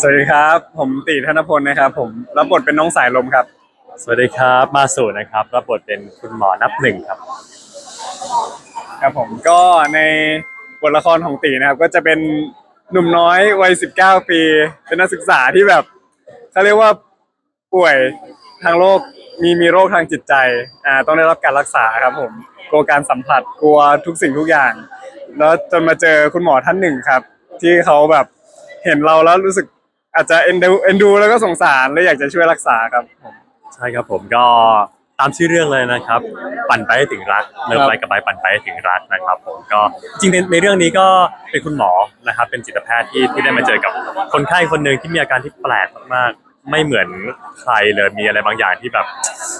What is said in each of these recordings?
สวัสดีครับ ผมตีธนพลนะครับ ผมรับบทเป็นน้องสายลมครับ สวัสดีครับมาสู่นะครับรับบทเป็นคุณหมอนับหนึ่งครับ ครับผมก็ในบทละครของตีนะครับ ก็จะเป็นหนุ่มน้อยวัย 19 ปี เป็นนักศึกษาที่แบบเขาเรียกว่าป่วยทางโรคมีมีโรคทางจิตใจอ่าต้องได้รับการรักษาครับผมกลัวการสัมผัสกลัวทุกสิ่งทุกอย่าง แล้วจนมาเจอคุณหมอท่านหนึ่งครับ ที่เขาแบบเห็นเราแล้วรู้สึก อาจจะเอ็นดูเอ็นดูแล้วก็สงสารและอยากจะช่วยรักษาครับผม ใช่ครับผมก็ตามชื่อเรื่องเลยนะครับ ปั่นไปให้ถึงรักเลิฟไปกับไปปั่นไปให้ถึงรักนะครับ ผมก็จริงในในเรื่องนี้ก็เป็นคุณหมอนะครับ เป็นจิตแพทย์ที่ที่ได้มาเจอกับคนไข้คนหนึ่งที่มีอาการที่แปลกมากๆไม่เหมือนใครเลยมีอะไรบางอย่างที่แบบ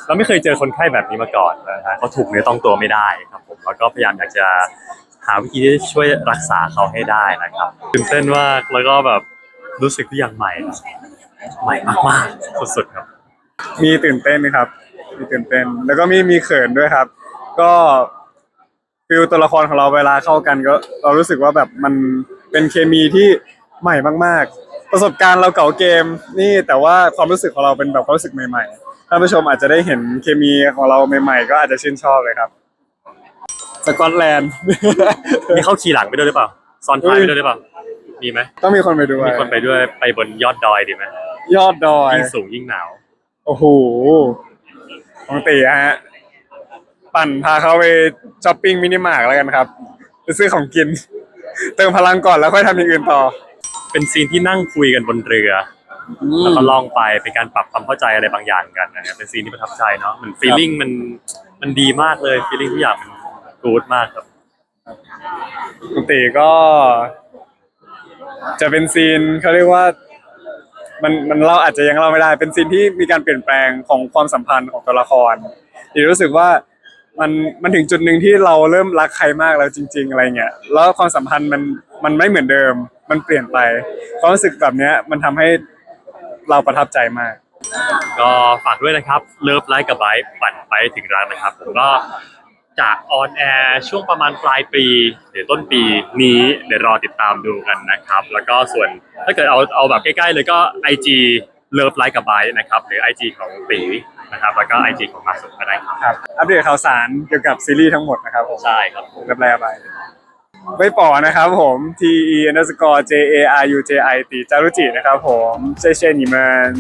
เราไม่เคยเจอคนไข้แบบนี้มาก่อนนะฮะเขาถูกเนื้อต้องตัวไม่ได้ครับผมแล้วก็พยายามอยากจะหาวิธีที่จะช่วยรักษาเขาให้ได้นะครับตื่นเต้นมากแล้วก็แบบ รู้สึกทุกอย่างใหม่ใหม่มากๆสุดๆครับ มีตื่นเต้นครับ มีตื่นเต้น แล้วก็มีมีเขินด้วยครับ ก็ฟิลตัวละครของเราเวลาเข้ากันก็ เรารู้สึกว่าแบบมันเป็นเคมีที่ใหม่มาก ๆ ประสบการณ์เราเก่าเกม นี่แต่ว่าความรู้สึกของเราเป็นแบบความรู้สึกใหม่ๆท่านผู้ชมอาจจะได้เห็นเคมีของเราใหม่ๆ ก็อาจจะชื่นชอบเลยครับสกอตแลนด์มีเข้าขี่หลังไปด้วยหรือเปล่าซ้อนท้ายไปด้วยหรือเปล่า มีไหมต้องมีคนไปด้วยมีคนไปด้วยไปบนยอดดอยดีไหมยอดดอย ยิ่งสูงยิ่งหนาว โอ้โหของตีฮะ ปั่นพาเขาไปช้อปปิ้งมินิมาร์ทแล้วกันครับไปซื้อของกิน เติมพลังก่อนแล้วค่อยทำอย่างอื่นต่อ เป็นซีนที่นั่งคุยกันบนเรือ แล้วก็ล่องไปเป็นการปรับความเข้าใจอะไรบางอย่างกันนะครับเป็นซีนที่ประทับใจเนาะมันฟีลลิ่งมันมันดีมากเลยฟีลลิ่งทุกอย่างมันกูดมากครับปกติก็ จะเป็นซีนเขาเรียกว่ามันมันเราอาจจะยังเล่าไม่ได้ เป็นซีนที่มีการเปลี่ยนแปลงของความสัมพันธ์ของตัวละครที่รู้สึกว่ามันมันถึงจุดหนึ่งที่เราเริ่มรักใครมากแล้วจริง ๆ อะไรเงี้ยแล้วความสัมพันธ์มันมันไม่เหมือนเดิม มันเปลี่ยนไปความรู้สึกแบบเนี้ยมันทำให้เราประทับใจมาก ก็ฝากด้วยนะครับเลิฟไลค์กับไบปั่นไปถึงรักนะครับผมก็ จะออนแอร์ช่วงประมาณปลายปีหรือต้นปีนี้เดี๋ยวรอติดตามดูกันนะครับ แล้วก็ส่วนถ้าเกิดเอาเอาแบบใกล้ๆเลยก็ IG เลิฟไลค์กับไบนะครับหรือ IG ของตีนะครับแล้วก็ IG ของมาสุก็ได้ครับครับอัปเดตข่าวสารเกี่ยวกับซีรีส์ทั้งหมดนะครับผมใช่ครับเรียบร้อยไปไม่ปอนะครับผม T E underscore J A R U J I ตีจารุจินะครับผมเช่เช่หนีมัน